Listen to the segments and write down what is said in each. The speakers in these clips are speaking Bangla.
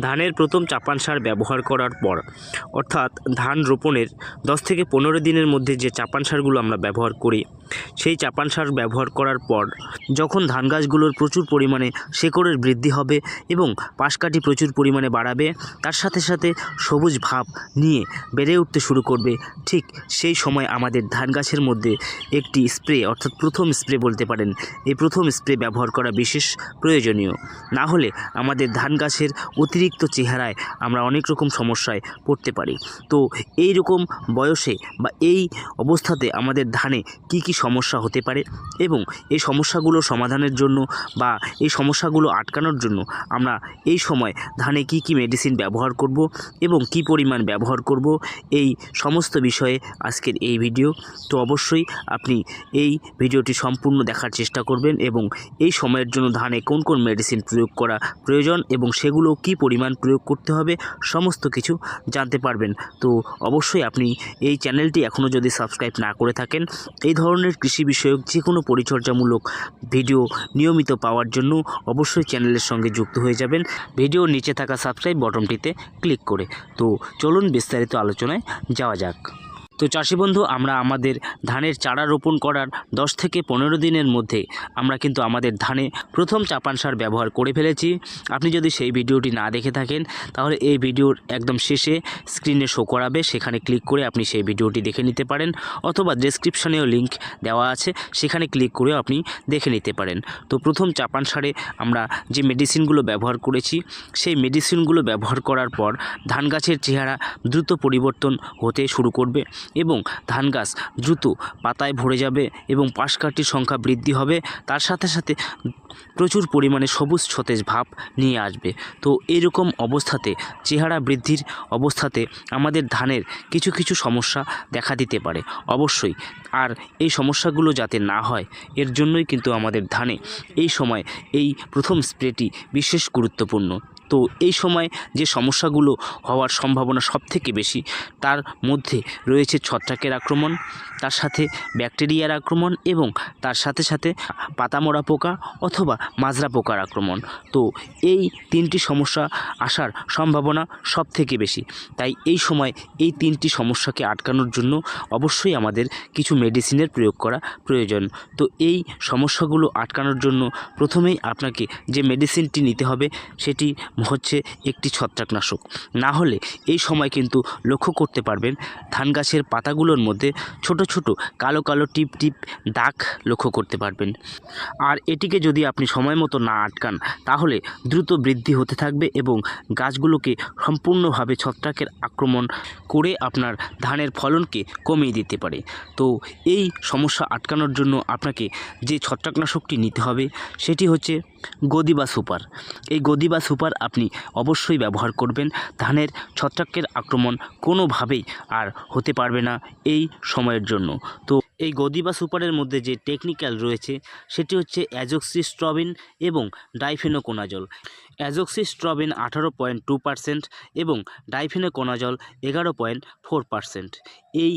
ধানের প্রথম চাপান সার ব্যবহার করার পর, অর্থাৎ ধান রোপণের দশ থেকে পনেরো দিনের মধ্যে যে চাপান সারগুলো আমরা ব্যবহার করি, সেই চাপান সার ব্যবহার করার পর যখন ধান গাছগুলোর প্রচুর পরিমাণে শেকড়ের বৃদ্ধি হবে এবং পাশকাঠি প্রচুর পরিমাণে বাড়াবে, তার সাথে সাথে সবুজ ভাব নিয়ে বেড়ে উঠতে শুরু করবে। ঠিক সেই সময় আমাদের ধান গাছের মধ্যে একটি স্প্রে, অর্থাৎ প্রথম স্প্রে বলতে পারেন, এই প্রথম স্প্রে ব্যবহার করা বিশেষ প্রয়োজনীয়। না হলে আমাদের ধান গাছের অতিরিক্ত চেহারায় আমরা অনেক রকম সমস্যায় পড়তে পারি। তো এই রকম বয়সে বা এই অবস্থাতে আমাদের ধানে কি কি সমস্যা হতে পারে এবং এই সমস্যাগুলো সমাধানের জন্য বা এই সমস্যাগুলো আটকানোর জন্য আমরা এই সময় ধানে কি কি মেডিসিন ব্যবহার করব এবং কি পরিমাণ ব্যবহার করব এই সমস্ত বিষয়ে আজকের এই ভিডিও তো অবশ্যই আপনি এই ভিডিওটি সম্পূর্ণ দেখার চেষ্টা করবেন এবং এই সময়ের জন্য ধানে কোন কোন মেডিসিন প্রয়োগ করা প্রয়োজন এবং সেগুলো কি পরিমাণ প্রয়োগ করতে হবে, সমস্ত কিছু জানতে পারবেন। তো অবশ্যই আপনি এই চ্যানেলটি এখনও যদি সাবস্ক্রাইব না করে থাকেন, এই ধরনের কৃষি বিষয়ক যে কোনো পরিচর্যামূলক ভিডিও নিয়মিত পাওয়ার জন্য অবশ্যই চ্যানেলের সঙ্গে যুক্ত হয়ে যাবেন। ভিডিও নিচে থাকা সাবস্ক্রাইব বটনটিতে ক্লিক করে। তো চলুন বিস্তারিত আলোচনায় যাওয়া যাক। তো চাষি বন্ধু, আমরা আমাদের ধানের চারা রোপণ করার দশ থেকে পনেরো দিনের মধ্যে আমরা কিন্তু আমাদের ধানে প্রথম চাপান সার ব্যবহার করে ফেলেছি। আপনি যদি সেই ভিডিওটি না দেখে থাকেন, তাহলে এই ভিডিওর একদম শেষে স্ক্রিনে শো করাবে, সেখানে ক্লিক করে আপনি সেই ভিডিওটি দেখে নিতে পারেন অথবা ডেসক্রিপশনেও লিংক দেওয়া আছে, সেখানে ক্লিক করেও আপনি দেখে নিতে পারেন। তো প্রথম চাপান সারে আমরা যে মেডিসিনগুলো ব্যবহার করেছি, সেই মেডিসিনগুলো ব্যবহার করার পর ধান গাছের চেহারা দ্রুত পরিবর্তন হতে শুরু করবে। এবং ধান গাছ দ্রুত পাতায় ভরে যাবে এবং পাশকাঠির সংখ্যা বৃদ্ধি হবে, তার সাথে সাথে প্রচুর পরিমাণে সবুজ সতেজ ভাব নিয়ে আসবে। তো এরকম অবস্থাতে, চেহারা বৃদ্ধির অবস্থাতে আমাদের ধানের কিছু কিছু সমস্যা দেখা দিতে পারে, অবশ্যই। আর এই সমস্যাগুলো যাতে না হয়, এর জন্যই কিন্তু আমাদের ধানে এই সময় এই প্রথম স্প্রেটি বিশেষ গুরুত্বপূর্ণ। তো এই সময় যে সমস্যাগুলো হওয়ার সম্ভাবনা সবথেকে বেশি, তার মধ্যে রয়েছে ছত্রাকের আক্রমণ, তার সাথে ব্যাকটেরিয়ার আক্রমণ এবং তার সাথে সাথে পাতামোড়া পোকা অথবা মাজরা পোকার আক্রমণ। তো এই তিনটি সমস্যা আসার সম্ভাবনা সব থেকে বেশি। তাই এই সময় এই তিনটি সমস্যাকে আটকানোর জন্য অবশ্যই আমাদের কিছু মেডিসিনের প্রয়োগ করা প্রয়োজন। তো এই সমস্যাগুলো আটকানোর জন্য প্রথমেই আপনাকে যে মেডিসিনটি নিতে হবে, সেটি হচ্ছে একটি ছত্রাকনাশক। না হলে এই সময় কিন্তু লক্ষ্য করতে পারবেন ধান গাছের পাতাগুলোর মধ্যে ছোট ছোট কালো কালো টিপ টিপ দাগ লক্ষ্য করতে পারবেন। আর এটিকে যদি আপনি সময় মতো না আটকান, তাহলে দ্রুত বৃদ্ধি হতে থাকবে এবং গাছগুলোকে সম্পূর্ণভাবে ছত্রাকের আক্রমণ করে আপনার ধানের ফলনকে কমিয়ে দিতে পারে। তো এই সমস্যা আটকানোর জন্য আপনাকে যে ছত্রাকনাশকটি নিতে হবে, সেটি হচ্ছে গদি বা সুপার। এই গদি বা সুপার আপনি অবশ্যই ব্যবহার করবেন। ধানের ছত্রাকের আক্রমণ কোনোভাবেই আর হতে পারবে না এই সময়ের জন্য। তো এই গদি বা সুপারের মধ্যে যে টেকনিক্যাল রয়েছে, সেটি হচ্ছে অ্যাজোক্সিস্ট্রবিন এবং ডাইফেনোকোনাজল অ্যাজোক্সিস্ট্রবিন আঠারো পয়েন্ট টু পার্সেন্ট এবং ডাইফেনোকোনাজল এগারো পয়েন্ট ফোর পার্সেন্ট এই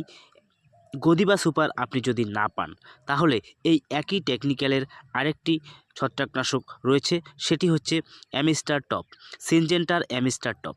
গদিবা সুপার আপনি যদি না পান, তাহলে এই একই টেকনিক্যালের আরেকটি ছত্রাকনাশক রয়েছে, সেটি হচ্ছে অ্যামিস্টার টপ, সিনজেন্টার অ্যামিস্টার টপ।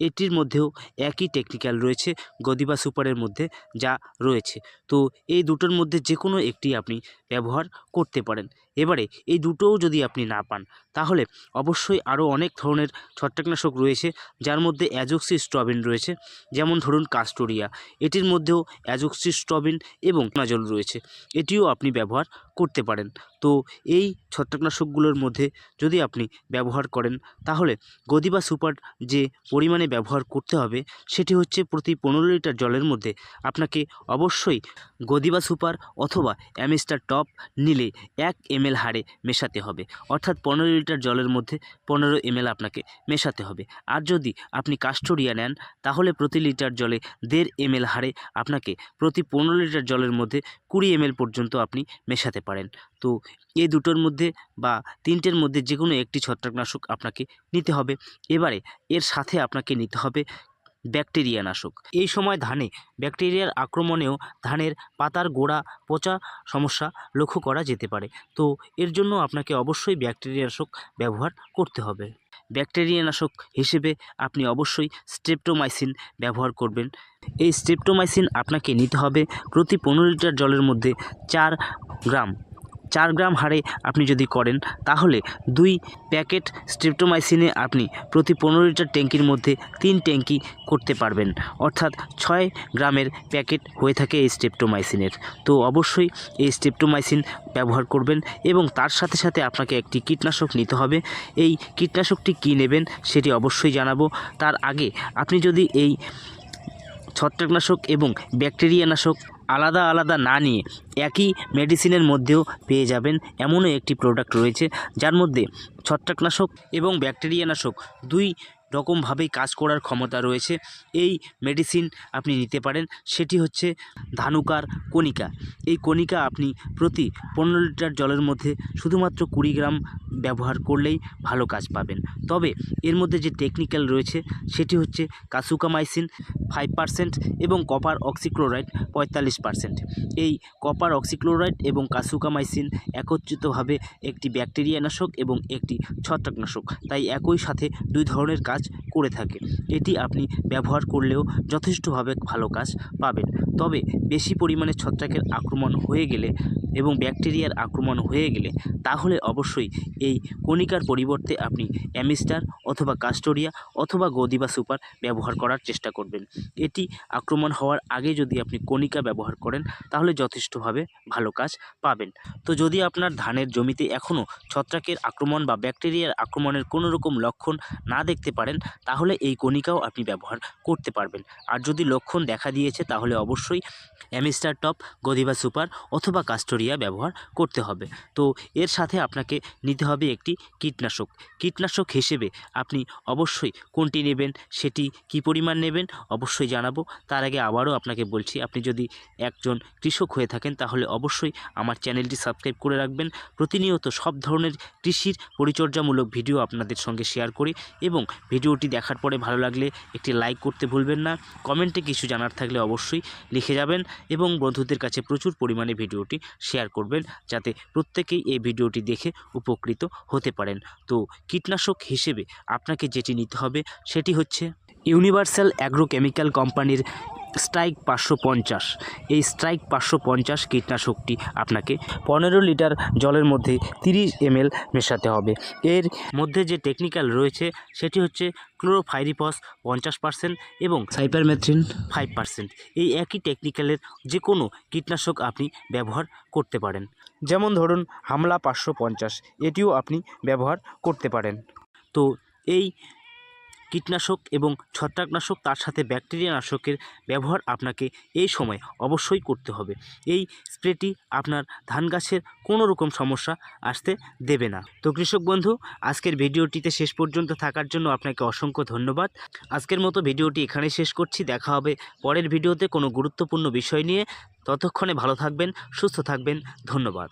এটির মধ্যেও একই টেকনিক্যাল রয়েছে গদিবা সুপারের মধ্যে যা রয়েছে। তো এই দুটোর মধ্যে যে কোনো একটি আপনি ব্যবহার করতে পারেন। এবারে এই দুটোও যদি আপনি না পান, তাহলে অবশ্যই আরও অনেক ধরনের ছত্রাকনাশক রয়েছে, যার মধ্যে অ্যাজোক্সিস্ট্রবিন রয়েছে, যেমন ধরুন কাস্টোরিয়া। এটির মধ্যেও অ্যাজোক্সিস্ট্রবিন এবং নাজল রয়েছে। এটিও আপনি ব্যবহার করতে পারেন। তো এই ছত্রাকনাশকগুলোর মধ্যে যদি আপনি ব্যবহার করেন, তাহলে গদিবা সুপার যে পরিমাণে ব্যবহার করতে হবে, সেটি হচ্ছে প্রতি পনেরো লিটার জলের মধ্যে। আপনাকে অবশ্যই গদিবা সুপার অথবা অ্যামিস্টার টপ নিলে এক এমএল হারে মেশাতে হবে। অর্থাৎ পনেরো লিটার জলের মধ্যে পনেরো এমএল আপনাকে মেশাতে হবে। আর যদি আপনি কাস্টোরিয়া নেন, তাহলে প্রতি লিটার জলে দেড় এমএল হারে আপনাকে প্রতি পনেরো লিটার জলের মধ্যে কুড়ি এমএল পর্যন্ত আপনি মেশাতে পারেন। তো এই দুটোর মধ্যে বা তিনটের মধ্যে যে কোনো একটি ছত্রাকনাশক আপনাকে নিতে হবে। এবারে এর সাথে আপনাকে নিতে হবে ব্যাকটেরিয়া নাশক। এই সময় ধানে ব্যাকটেরিয়ার আক্রমণেও ধানের পাতার গোড়া পচা সমস্যা লক্ষ্য করা যেতে পারে। তো এর জন্য আপনাকে অবশ্যই ব্যাকটেরিয়া নাশক ব্যবহার করতে হবে। ব্যাকটেরিয়া নাশক হিসেবে আপনি অবশ্যই স্ট্রেপ্টোমাইসিন ব্যবহার করবেন। এই স্ট্রেপ্টোমাইসিন আপনাকে নিতে হবে প্রতি পনেরো লিটার জলের মধ্যে চার গ্রাম। চার গ্রাম হারে আপনি যদি করেন, তাহলে দুই প্যাকেট স্ট্রেপ্টোমাইসিনে আপনি প্রতি পনেরো লিটার ট্যাঙ্কির মধ্যে তিন ট্যাঙ্কি করতে পারবেন। অর্থাৎ ছয় গ্রামের প্যাকেট হয়ে থাকে এই স্ট্রেপ্টোমাইসিনের। তো অবশ্যই এই স্ট্রেপ্টোমাইসিন ব্যবহার করবেন এবং তার সাথে সাথে আপনাকে একটি কীটনাশক নিতে হবে। এই কীটনাশকটি কী নেবেন সেটি অবশ্যই জানাব। তার আগে আপনি যদি এই ছত্রাকনাশক এবং ব্যাকটেরিয়ানাশক আলাদা আলাদা না নিয়ে একই মেডিসিনের মধ্যেও পেয়ে যাবেন এমনও একটি প্রোডাক্ট রয়েছে, যার মধ্যে ছত্রাকনাশক এবং ব্যাকটেরিয়া নাশক দুই রকমভাবেই কাজ করার ক্ষমতা রয়েছে, এই মেডিসিন আপনি নিতে পারেন। সেটি হচ্ছে ধানুকার কণিকা। এই কণিকা আপনি প্রতি পনেরো লিটার জলের মধ্যে শুধুমাত্র কুড়ি গ্রাম ব্যবহার করলেই ভালো কাজ পাবেন। তবে এর মধ্যে যে টেকনিক্যাল রয়েছে, সেটি হচ্ছে কাসুকামাইসিন ফাইভ পার্সেন্ট এবং কপার অক্সিক্লোরাইড পঁয়তাল্লিশ পার্সেন্ট এই কপার অক্সিক্লোরাইড এবং কাসুকামাইসিন একত্রিতভাবে একটি ব্যাকটেরিয়ানাশক এবং একটি ছত্রাকনাশক। তাই একই সাথে দুই ধরনের কাজ করে থাকে। এটি আপনি ব্যবহার করলেও যথেষ্টভাবে ভালো কাজ পাবেন। তবে বেশি পরিমাণে ছত্রাকের আক্রমণ হয়ে গেলে এবং ব্যাকটেরিয়ার আক্রমণ হয়ে গেলে তাহলে অবশ্যই এই কণিকার পরিবর্তে আপনি অ্যামিস্টার অথবা কাস্টোরিয়া অথবা গদিবা সুপার ব্যবহার করার চেষ্টা করবেন। এটি আক্রমণ হওয়ার আগে যদি আপনি কণিকা ব্যবহার করেন, তাহলে যথেষ্টভাবে ভালো কাজ পাবেন। তো যদি আপনার ধানের জমিতে এখনও ছত্রাকের আক্রমণ বা ব্যাকটেরিয়ার আক্রমণের কোনো রকম লক্ষণ না দেখতে পারেন, তাহলে এই কণিকাও আপনি ব্যবহার করতে পারবেন। আর যদি লক্ষণ দেখা দিয়েছে, তাহলে অবশ্যই অ্যামিস্টার টপ গদিবা সুপার অথবা কাস্টোরিয়া ব্যবহার করতে হবে। তো এর সাথে আপনাকে নিতে হবে একটি কীটনাশক। কীটনাশক হিসেবে আপনি অবশ্যই কোনটি নেবেন, সেটি কি পরিমাণ নেবেন, অবশ্যই জানাব। তার আগে আবারও আপনাকে বলছি, আপনি যদি একজন কৃষক হয়ে থাকেন, তাহলে অবশ্যই আমার চ্যানেলটি সাবস্ক্রাইব করে রাখবেন। প্রতিনিয়ত সব ধরনের কৃষির পরিচর্যামূলক ভিডিও আপনাদের সঙ্গে শেয়ার করি এবং ভিডিওটি দেখার পরে ভালো লাগলে একটি লাইক করতে ভুলবেন না। কমেন্টে কিছু জানার থাকলে অবশ্যই লিখে যাবেন এবং বন্ধুদের কাছে প্রচুর পরিমাণে ভিডিওটি শেয়ার করবেন যাতে প্রত্যেকেই এই ভিডিওটি দেখে উপকৃত হতে পারেন। তো কীটনাশক হিসেবে আপনাকে যেটি নিতে হবে সেটি হচ্ছে ইউনিভার্সাল অ্যাগ্রোকেমিক্যাল কোম্পানির স্ট্রাইক পাঁচশো পঞ্চাশ। এই স্ট্রাইক পাঁচশো পঞ্চাশ কীটনাশকটি আপনাকে পনেরো লিটার জলের মধ্যে তিরিশ এমএল মেশাতে হবে। এর মধ্যে যে টেকনিক্যাল রয়েছে সেটি হচ্ছে ক্লোরোফাইরিপস পঞ্চাশ পার্সেন্ট এবং সাইপারমেথ্রিন ফাইভ পার্সেন্ট এই একই টেকনিক্যালের যে কোনো কীটনাশক আপনি ব্যবহার করতে পারেন। যেমন ধরুন হামলা পাঁচশো পঞ্চাশ এটিও আপনি ব্যবহার করতে পারেন। তো এই কীটনাশক এবং ছত্রাকনাশক, তার সাথে ব্যাকটেরিয়া নাশকের ব্যবহার আপনাকে এই সময় অবশ্যই করতে হবে। এই স্প্রেটি আপনার ধান গাছের কোনো রকম সমস্যা আসতে দেবে না। তো কৃষক বন্ধু, আজকের ভিডিওটিতে শেষ পর্যন্ত থাকার জন্য আপনাকে অসংখ্য ধন্যবাদ। আজকের মতো ভিডিওটি এখানে শেষ করছি। দেখা হবে পরের ভিডিওতে কোনো গুরুত্বপূর্ণ বিষয় নিয়ে। ততক্ষণে ভালো থাকবেন, সুস্থ থাকবেন। ধন্যবাদ।